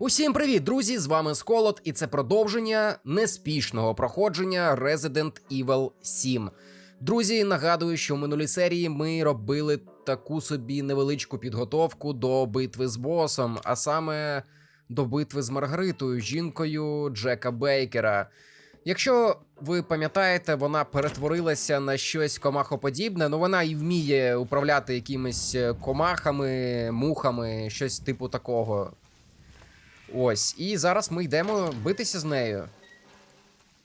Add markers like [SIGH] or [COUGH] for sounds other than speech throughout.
Усім привіт, друзі! З вами Сколот, і це продовження неспішного проходження Resident Evil 7. Друзі, нагадую, що в минулій серії ми робили таку собі невеличку підготовку до битви з босом, а саме до битви з Маргаритою, жінкою Джека Бейкера. Якщо ви пам'ятаєте, вона перетворилася на щось комахоподібне, ну вона і вміє управляти якимись е, комахами, мухами, щось типу такого. Ось, і зараз ми йдемо битися з нею.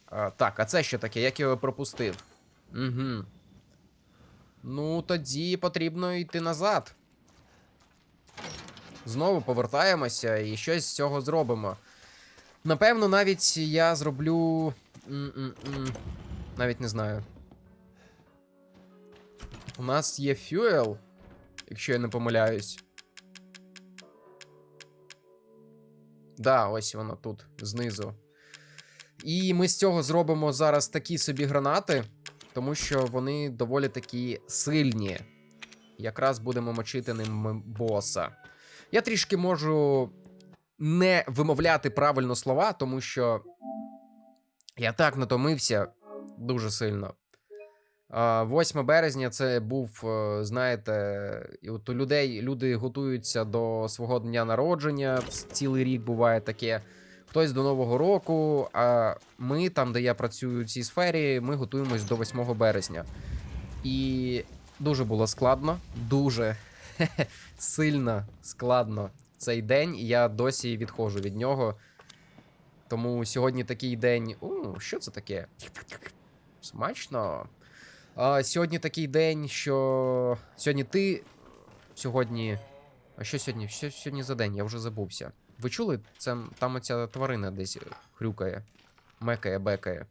А, так, а це що таке? Як я його пропустив? Угу. Ну, тоді потрібно йти назад. Знову повертаємося і щось з цього зробимо. Напевно, навіть я зроблю. М-м-м. Навіть не знаю. У нас є фюел, якщо я не помиляюсь. Да, ось воно тут, знизу. І ми з цього зробимо зараз такі собі гранати, тому що вони доволі такі сильні. Якраз будемо мочити ним боса. Я трішки можу не вимовляти правильно слова, тому що я так натомився дуже сильно. А, 8 березня це був, е, знаєте, от у людей люди готуються до свого дня народження. Цілий рік буває таке. Хтось до Нового року. А ми, там, де я працюю в цій сфері, ми готуємось до 8 березня. І дуже було складно, дуже [LAUGHS] сильно складно цей день, і я досі відходжу від нього. Тому сьогодні такий день. У, що це таке? Смачно. А, Сьогодні такий день, що. Сьогодні ти. Сьогодні. А що сьогодні? Що сьогодні за день? Я вже забувся. Ви чули? Це там оця тварина десь хрюкає, мекає, бекає.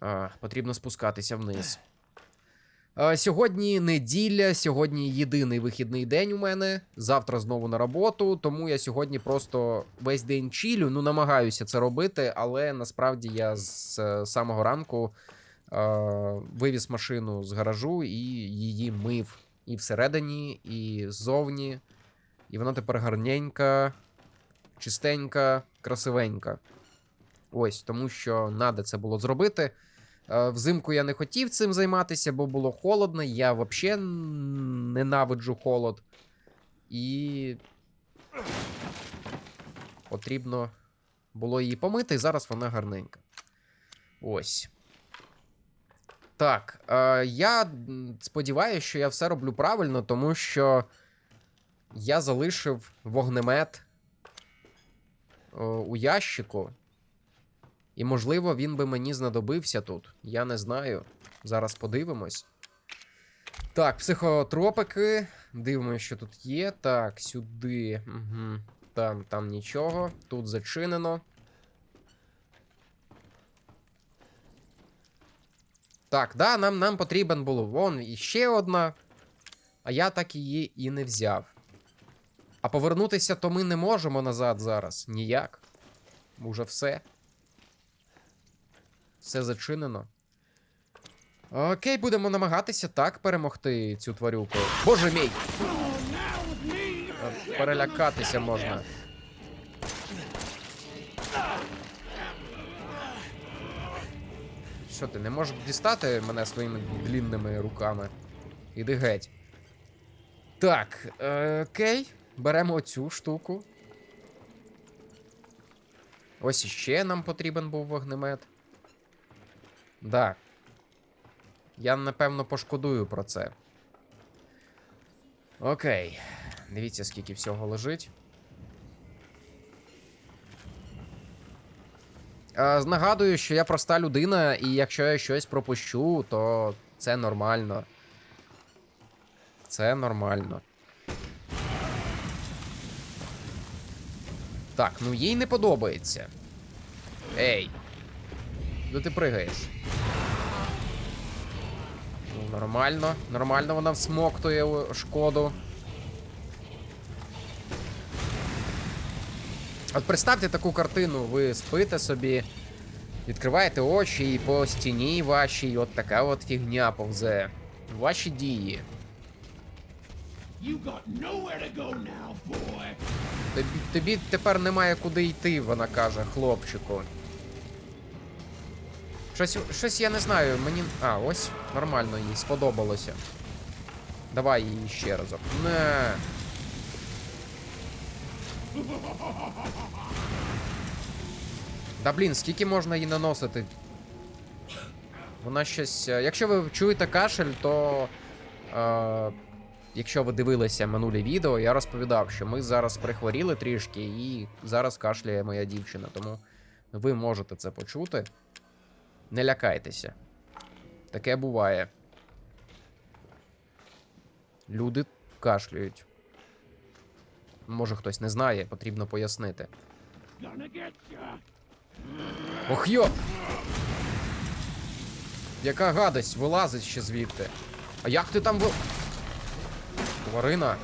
А, Потрібно спускатися вниз. А, Сьогодні неділя, сьогодні єдиний вихідний день у мене. Завтра знову на роботу, тому я сьогодні просто весь день чілю. Ну, намагаюся це робити, але насправді я з самого ранку вивіз машину з гаражу і її мив і всередині, і ззовні. І вона тепер гарненька, чистенька, красивенька. Ось, тому що треба це було зробити. Е, Взимку я не хотів цим займатися, бо було холодно. Я взагалі ненавиджу холод. І потрібно було її помити, і зараз вона гарненька. Ось. Так, е, я сподіваюся, що я все роблю правильно, тому що я залишив вогнемет е, у ящику. І, можливо, він би мені знадобився тут. Я не знаю. Зараз подивимось. Так, психотропики. Дивимося, що тут є. Так, сюди. Угу. Там, там нічого. Тут зачинено. Так, да, нам нам потрібен було вон іще одна. А я так її і не взяв. А повернутися то ми не можемо назад зараз. Ніяк. Уже все. Все зачинено. Окей, будемо намагатися так перемогти цю тварюку. Боже мій! Перелякатися можна. Що ти не можеш дістати мене своїми длінними руками? Іди геть. Так, е, окей. Беремо оцю штуку. Ось іще нам потрібен був вогнемет. Да. Я напевно пошкодую про це. Окей. Дивіться, скільки всього лежить. Нагадую, що я проста людина, і якщо я щось пропущу, то це нормально. Це нормально. Так, ну їй не подобається. Ей. Де ти пригаєш? Ну, нормально. Нормально вона всмоктує шкоду. От представте таку картину, ви спите собі, відкриваєте очі і по стіні вашій от така от фігня повзе. Ваші дії. Тобі, тобі тепер немає куди йти, вона каже, хлопчику. Щось, щось я не знаю, мені. А, ось нормально їй сподобалося. Давай її ще разок. Не. Да блін, скільки можна її наносити? Вона щось. е, Якщо ви чуєте кашель, то. Е, якщо ви дивилися минулі відео, я розповідав, що ми зараз прихворіли трішки, і зараз кашляє моя дівчина. Тому ви можете це почути. Не лякайтеся. Таке буває. Люди кашляють. Може хтось не знає, потрібно пояснити. Ох йо! Яка гадость, вилазить ще звідти. А як ти там ви. Тварина.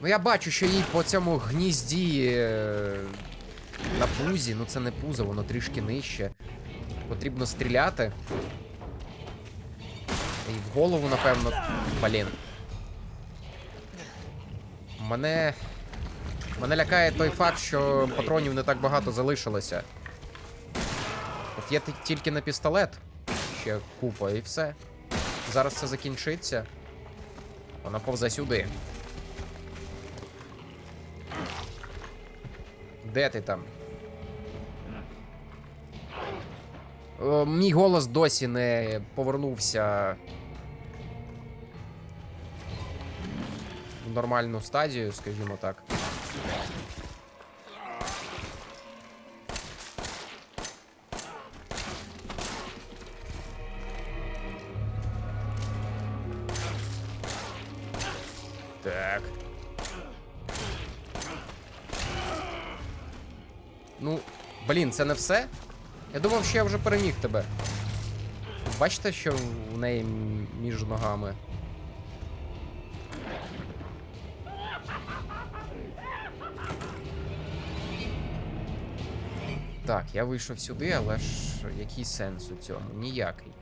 Ну я бачу, що їй по цьому гнізді е, на пузі, ну це не пузо, воно трішки нижче. Потрібно стріляти. І в голову, напевно. Блін. Мене. Мене лякає той факт, що патронів не так багато залишилося. От є тільки на пістолет. Ще купа і все. Зараз це закінчиться. Вона повзе сюди. Де ти там? О, мій голос досі не повернувся нормальну стадію, скажімо так. Так. Ну, блін, це не все? Я думав, що я вже переміг тебе. Бачите, що у неї між ногами? Так, я вийшов сюди, але ж який сенс у цьому? Ніякий.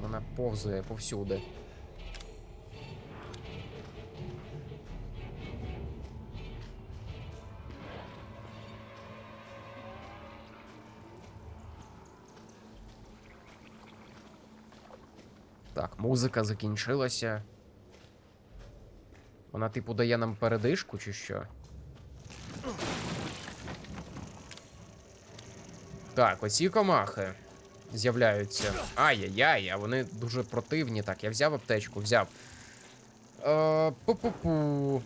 Вона повзає повсюди. Так, музика закінчилася. Вона, типу, дає нам передишку, чи що? Так, оці комахи з'являються. Ай-яй-яй, а вони дуже противні. Так, я взяв аптечку, взяв. Е, Пу-пу-пу.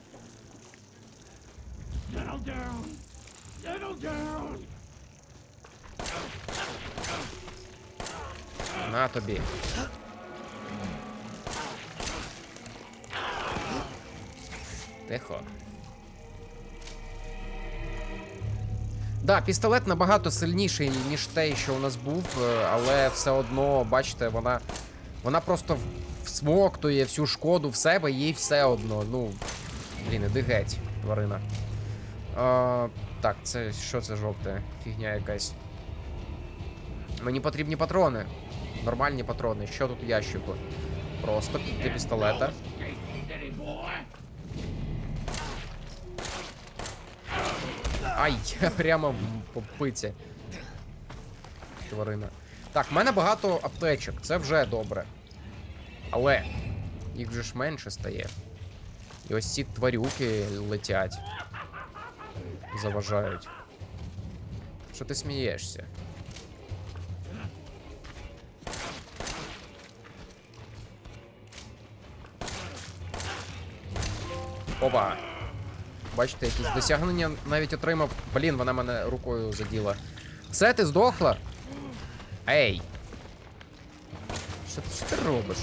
На тобі. Тихо. Да, пістолет набагато сильніший, ніж той, що у нас був, е, але все одно, бачите, вона. Вона просто всмоктує всю шкоду в себе, їй все одно. Ну. Блін, іди геть, тварина. А, так, це що це жовте? Фігня якась. Мені потрібні патрони. Нормальні патрони. Що тут у ящику? Просто для пістолета. Ай, [LAUGHS] прямо по пиці. Тварина. Так, в мене багато аптечок, це вже добре. Але їх вже ж менше стає. І ось ці тварюки летять. Заважають. Що ти смієшся? Опа. Бачите, якісь досягнення навіть отримав. Блін, вона мене рукою заділа. Все, ти здохла? Ей. Що, що ти робиш?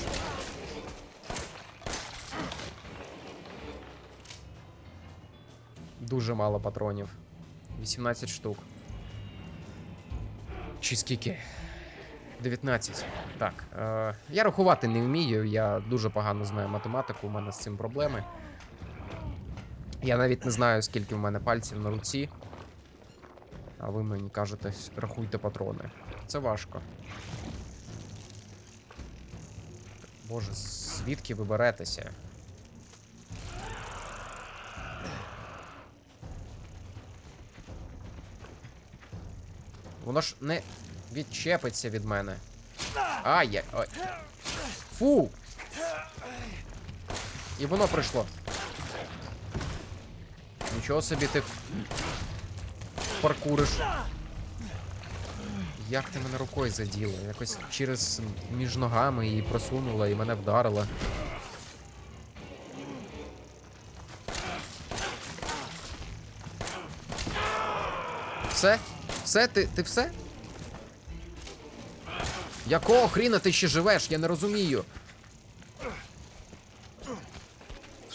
Дуже мало патронів. 18 штук. Чи скільки? 19. Так. Е, я рахувати не вмію, я дуже погано знаю математику, у мене з цим проблеми. Я навіть не знаю, скільки в мене пальців на руці. А ви мені кажете, рахуйте патрони. Це важко. Боже, звідки ви беретеся? Воно ж не відчепиться від мене. Ай, ай. Фу! І воно прийшло. Нічого собі ти паркуриш. Як ти мене рукою заділа? Якось через між ногами її просунула і мене вдарила. Все? Все? Ти, ти все? Якого хріна ти ще живеш? Я не розумію.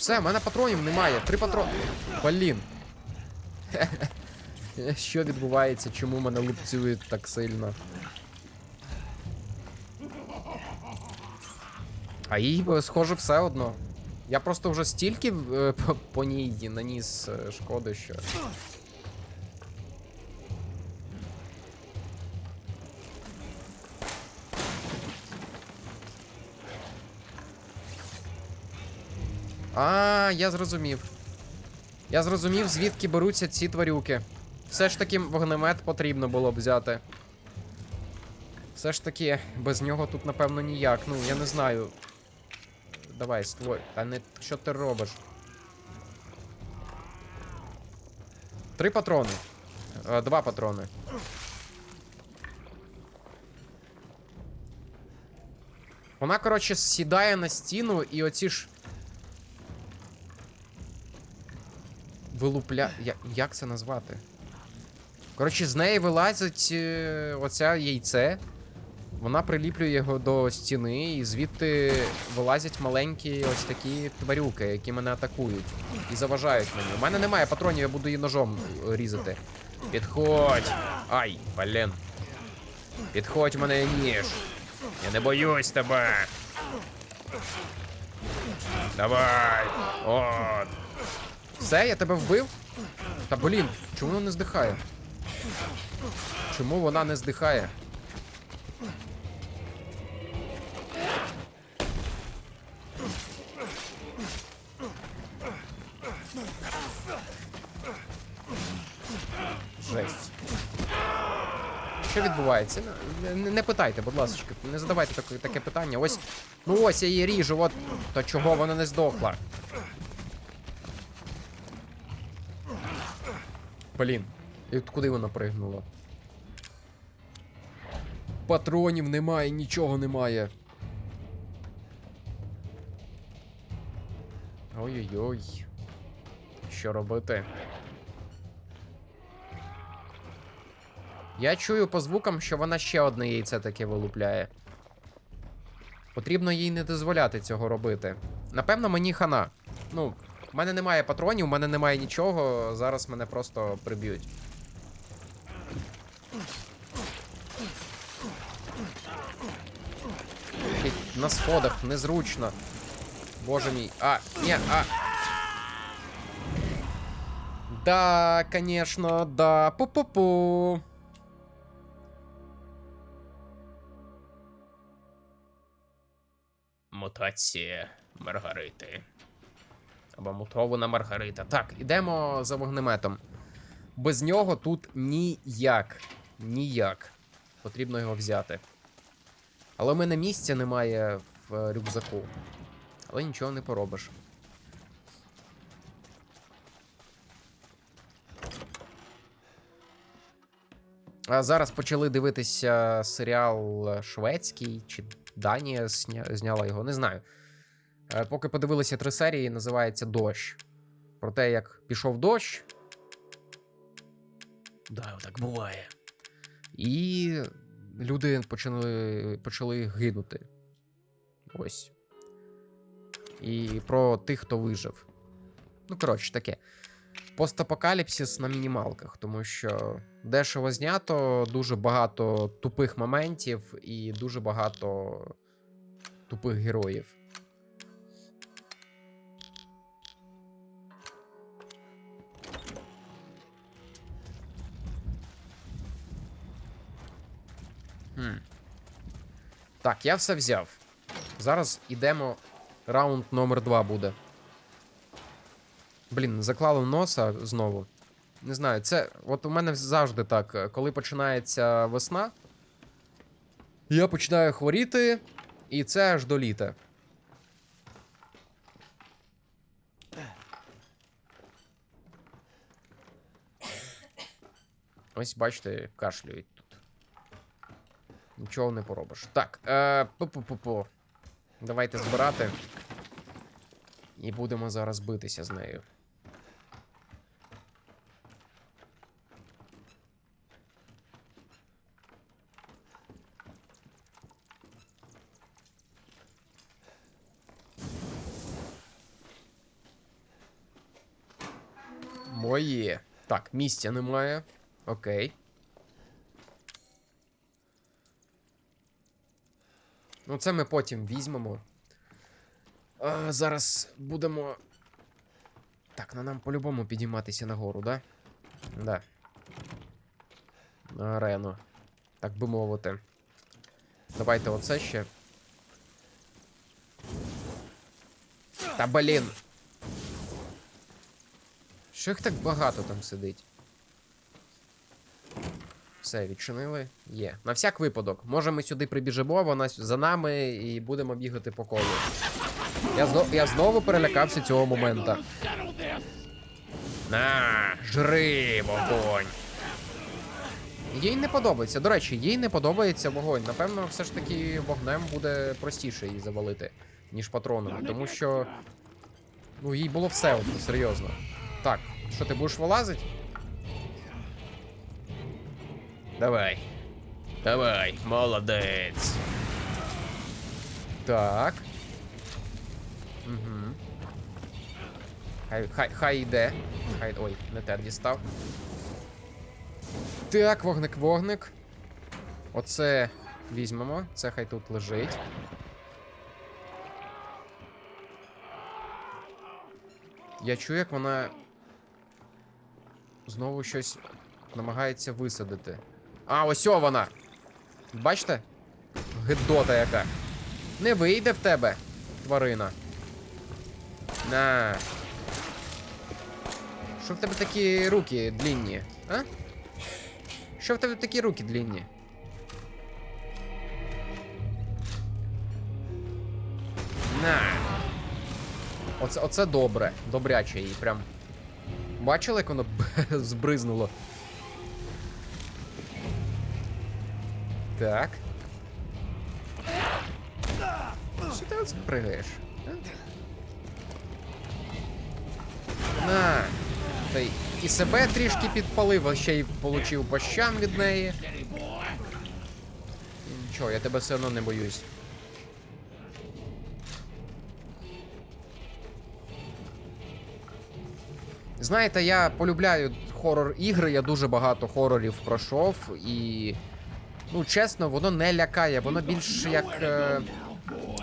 Все, в мене патронів немає. Три патрони. Блін. [LAUGHS] Що відбувається? Чому мене лупцюють так сильно? А їй, е, схоже, все одно. Я просто вже стільки е, [LAUGHS] по, по ній наніс е, шкоди, що. А, я зрозумів. Я зрозумів, звідки беруться ці тварюки. Все ж таки вогнемет потрібно було б взяти. Все ж таки, без нього тут, напевно, ніяк. Ну, я не знаю. Давай, створ. Та не що ти робиш? Три патрони. Е, Два патрони. Вона, коротше, сідає на стіну і оці ж. Вилупля. Я... Як це назвати? Коротше, з неї вилазить е, оця яйце. Вона приліплює його до стіни, і звідти вилазять маленькі ось такі тварюки, які мене атакують. І заважають мені. У мене немає патронів, я буду її ножом різати. Підходь! Ай, блін. Підходь, мене ніж. Я не боюсь тебе. Давай. От. Все, я тебе вбив? Та блін, чому вона не здихає? Чому вона не здихає? Жесть. Що відбувається? Не, не, питайте, будь ласка, не задавайте таке, таке питання. Ось. Ну ось я її ріжу, от. То чого вона не здохла? Блін. І от куди вона пригнула? Патронів немає, нічого немає. Ой-ой-ой. Що робити? Я чую по звукам, що вона ще одне яйце таке вилупляє. Потрібно їй не дозволяти цього робити. Напевно, мені хана. Ну, в мене немає патронів, в мене немає нічого. Зараз мене просто приб'ють. На сходах незручно. Боже мій. А, ні, а. Да, конечно, да. Пу-пу-пу. Мутація Маргарити. Або мутована Маргарита. Так, ідемо за вогнеметом. Без нього тут ніяк. Ніяк. Потрібно його взяти. Але в мене місця немає в е, рюкзаку. Але нічого не поробиш. А зараз почали дивитися серіал шведський чи Данія зня- зняла його, не знаю. Е, Поки подивилися три серії, називається Дощ. Про те, як пішов дощ. Да, так буває. І люди почали, почали гинути. Ось. І про тих, хто вижив. Ну, коротше, таке. Постапокаліпсис на мінімалках, тому що дешево знято, дуже багато тупих моментів і дуже багато тупих героїв. Так, я все взяв. Зараз ідемо. Раунд номер 2 буде. Блін, заклали носа знову. Не знаю, це. От у мене завжди так, е, коли починається весна, я починаю хворіти, і це аж до літа. Ось, бачите, кашлюють. Нічого не поробиш. Так, е, пу-пу-пу-пу. Давайте збирати. І будемо зараз битися з нею. Моє. Так, місця немає. Окей. Ну, це ми потім візьмемо. А, зараз будемо. Так, на нам по-любому підійматися нагору, да? Да. На арену. Так би мовити. Давайте оце ще. Та блін. Що їх так багато там сидить? Все, відчинили. Є. На всяк випадок. Може ми сюди прибіжимо, вона за нами і будемо бігати по колу. Я, знов, я знову перелякався цього моменту. На, жри, вогонь. Їй не подобається. До речі, їй не подобається вогонь. Напевно, все ж таки вогнем буде простіше її завалити, ніж патроном. Тому що. Ну, їй було все одно, серйозно. Так, що ти будеш вилазити? Давай. Давай, молодець. Так. Угу. Хай, хай, хай йде. Хай. Ой, не те дістав. Так, вогник, вогник. Оце візьмемо. Це хай тут лежить. Я чую, як вона знову щось намагається висадити. А, ось о вона! Бачите? Гидота яка. Не вийде в тебе, тварина. На. Що в тебе такі руки длінні, а? Що в тебе такі руки длінні? На. Оце, оце добре. Добряче їй прям. Бачили, як воно [LAUGHS] збризнуло? Так. Що ти оце? На. Та і себе трішки підпалив, а ще й получив пощам від неї. Нічого, я тебе все одно не боюсь. Знаєте, я полюбляю хорор ігри, я дуже багато хорорів пройшов і. Ну, чесно, воно не лякає, воно більш як. Е...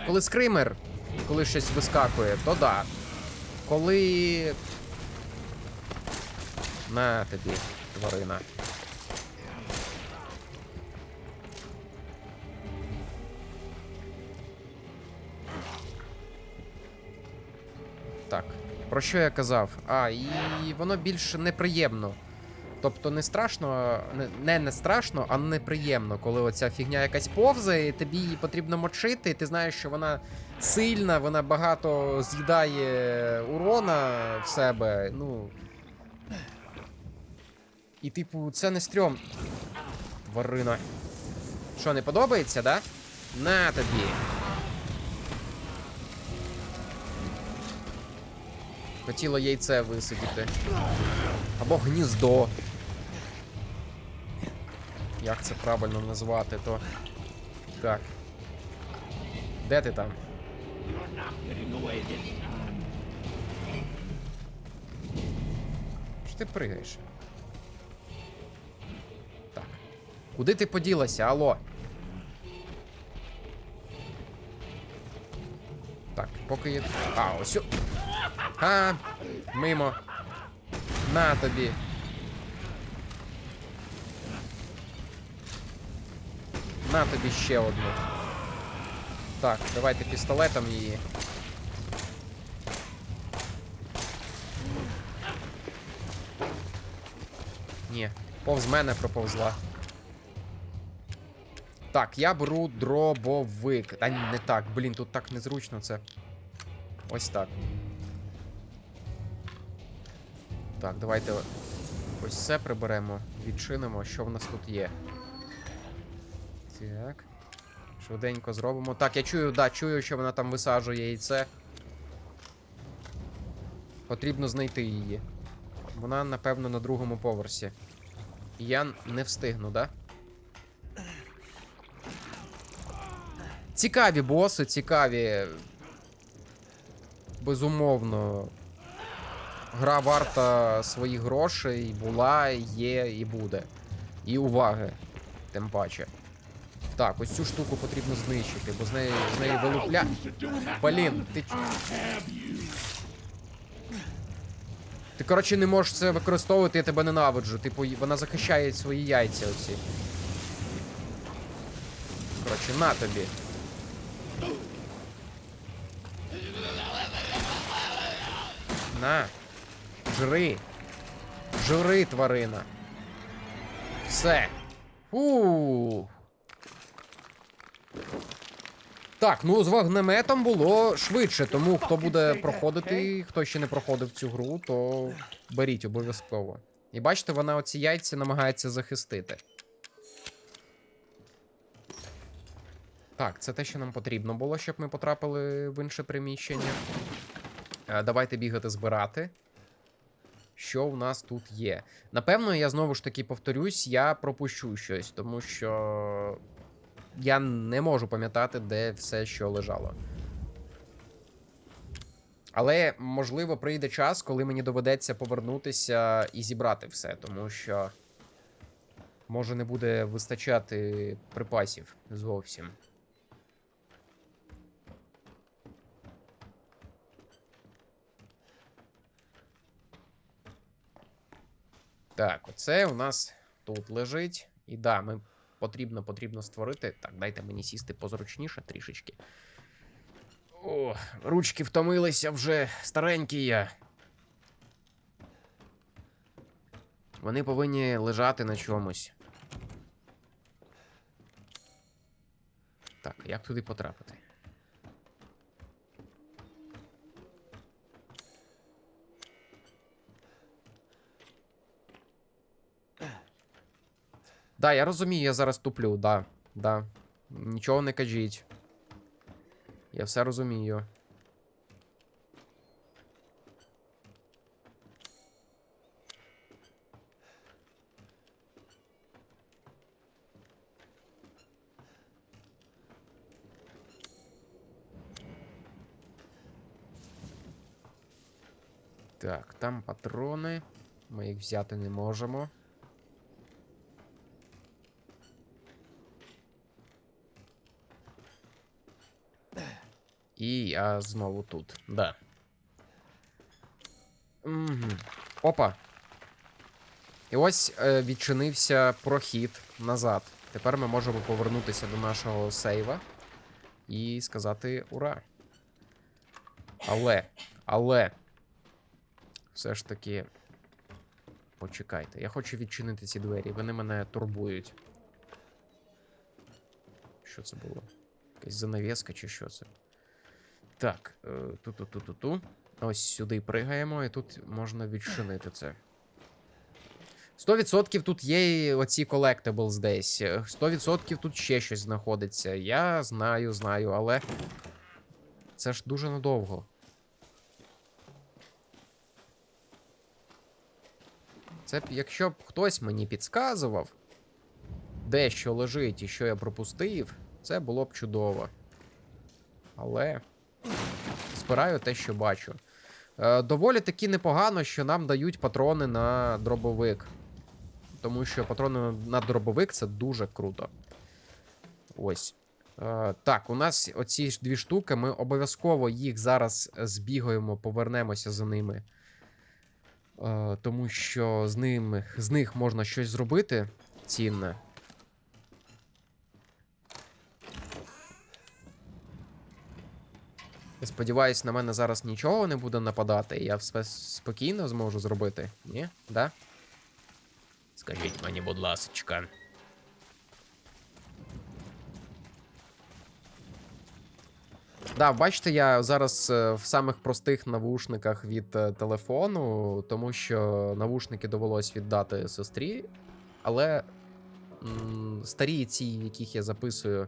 Коли скример, коли щось вискакує, то да. Коли. На тобі, тварина. Так, про що я казав? А, і воно більш неприємно. Тобто не страшно, не, не, страшно, а неприємно, коли оця фігня якась повзає, і тобі її потрібно мочити, і ти знаєш, що вона сильна, вона багато з'їдає урона в себе. Ну. І, типу, це не стрьом. Тварина. Що, не подобається, да? На тобі. Хотіло яйце висидіти. Або гніздо. Як це правильно назвати, то. Так. Де ти там? Що ти пригаєш? Так. Куди ти поділася, алло? Так, поки є. А, ось. А, мимо. На тобі. На тобі ще одну. Так, давайте пістолетом її. ні. Повз мене проповзла. Так, я беру дробовик. Та не так, блін, тут так незручно це. Ось так. Так, давайте ось це приберемо, відчинимо, що в нас тут є. Так. Швиденько зробимо. Так, я чую, да, чую, що вона там висаджує яйце. Потрібно знайти її. Вона, напевно, на другому поверсі. Я не встигну, да? Цікаві боси, цікаві. Безумовно. Гра варта своїх грошей, була, є і буде. І уваги, тим паче. Так, ось цю штуку потрібно знищити, бо з неї, з неї вилупля. Блін, ти. Ти, коротше, не можеш це використовувати, я тебе ненавиджу. Типу, вона захищає свої яйця оці. Коротше, на тобі. На. Жри. Жри, тварина. Все. Фу. Так, ну з вогнеметом було швидше, тому хто буде проходити, хто ще не проходив цю гру, то беріть обов'язково. І бачите, вона оці яйця намагається захистити. Так, це те, що нам потрібно було, щоб ми потрапили в інше приміщення. Е, Давайте бігати збирати. Що в нас тут є? Напевно, я знову ж таки повторюсь, я пропущу щось, тому що я не можу пам'ятати, де все, що лежало. Але, можливо, прийде час, коли мені доведеться повернутися і зібрати все, тому що може не буде вистачати припасів зовсім. Так, оце у нас тут лежить. І да, ми потрібно, потрібно створити. Так, дайте мені сісти позручніше трішечки. О, ручки втомилися вже старенькі я. Вони повинні лежати на чомусь. Так, як туди потрапити? Да, я розумію, я зараз туплю, да. Да. Нічого не кажіть. Я все розумію. Так, там патрони. Ми їх взяти не можемо. І я знову тут. Да. Угу. Опа. І ось е, відчинився прохід назад. Тепер ми можемо повернутися до нашого сейва і сказати ура. Але, але. Все ж таки. Почекайте. Я хочу відчинити ці двері. Вони мене турбують. Що це було? Якась занавеска чи що це? Так, е, ту-ту-ту-ту-ту. Ось сюди пригаємо, і тут можна відчинити це. 100% тут є оці collectibles десь. Е, 100% тут ще щось знаходиться. Я знаю, знаю, але. Це ж дуже надовго. Це б, якщо б хтось мені підказував, де що лежить і що я пропустив, це було б чудово. Але збираю те, що бачу. Е, доволі таки непогано, що нам дають патрони на дробовик. Тому що патрони на дробовик це дуже круто. Ось. Е, так, у нас оці ж дві штуки. Ми обов'язково їх зараз збігаємо, повернемося за ними. Е, тому що з, ними, з них можна щось зробити цінне. Сподіваюсь, на мене зараз нічого не буде нападати, я все спокійно зможу зробити. Ні? Да? Скажіть мені, будь ласочка. Да, бачите, я зараз е, в самих простих навушниках від е, телефону, тому що навушники довелось віддати сестрі, але старі ці, яких я записую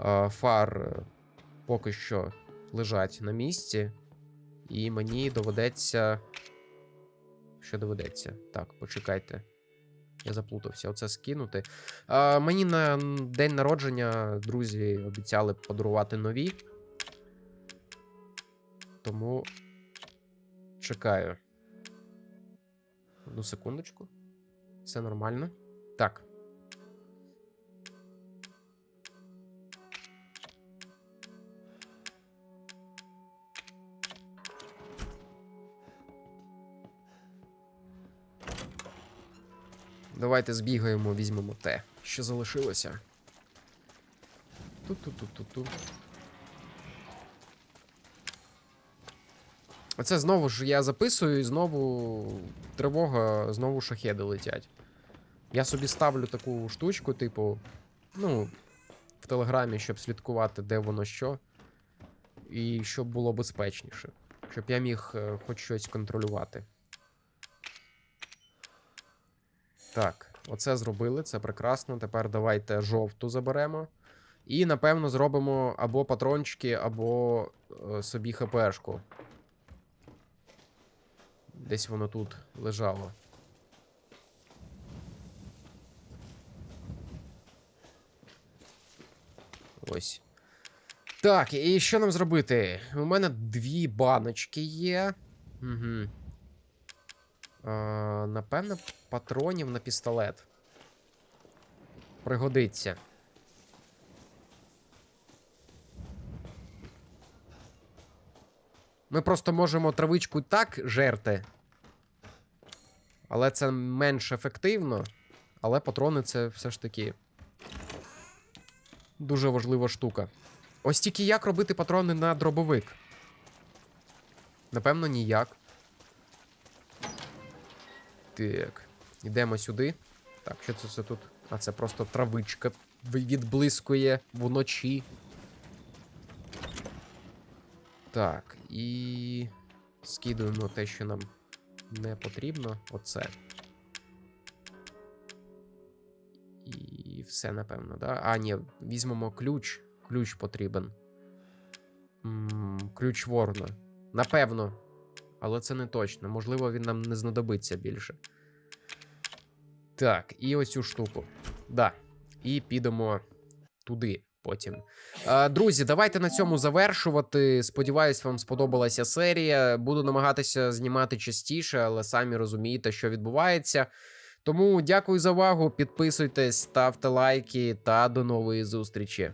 е, фар, поки що лежать на місці, і мені доведеться. Що доведеться? Так, почекайте. Я заплутався, оце скинути. А, мені на день народження друзі обіцяли подарувати нові. Тому чекаю. Одну секундочку. Все нормально. Так. Давайте збігаємо, візьмемо те, що залишилося. Ту-ту-ту-ту-ту. Оце знову ж я записую і знову тривога, знову шахеди летять. Я собі ставлю таку штучку, типу, ну, в телеграмі, щоб слідкувати, де воно що. І щоб було безпечніше. Щоб я міг е, хоч щось контролювати. Так, оце зробили, це прекрасно. Тепер давайте жовту заберемо. І, напевно, зробимо або патрончики, або е, собі ХПшку. Десь воно тут лежало. Ось. Так, і що нам зробити? У мене дві баночки є. Угу. А, напевно, патронів на пістолет. Пригодиться. Ми просто можемо травичку так жерти. Але це менш ефективно. Але патрони це все ж таки. Дуже важлива штука. Ось тільки як робити патрони на дробовик? Напевно, ніяк. Так. Йдемо сюди. Так, що це, це тут? А це просто травичка відблискує вночі. Так, і скидуємо те, що нам не потрібно. Оце. І все, напевно, да? А, ні, візьмемо ключ. Ключ потрібен. м ключ ворона. Напевно. Але це не точно. Можливо, він нам не знадобиться більше. Так, і ось цю штуку. Да. І підемо туди потім. Друзі, давайте на цьому завершувати. Сподіваюсь, вам сподобалася серія. Буду намагатися знімати частіше, але самі розумієте, що відбувається. Тому дякую за увагу. Підписуйтесь, ставте лайки та до нової зустрічі.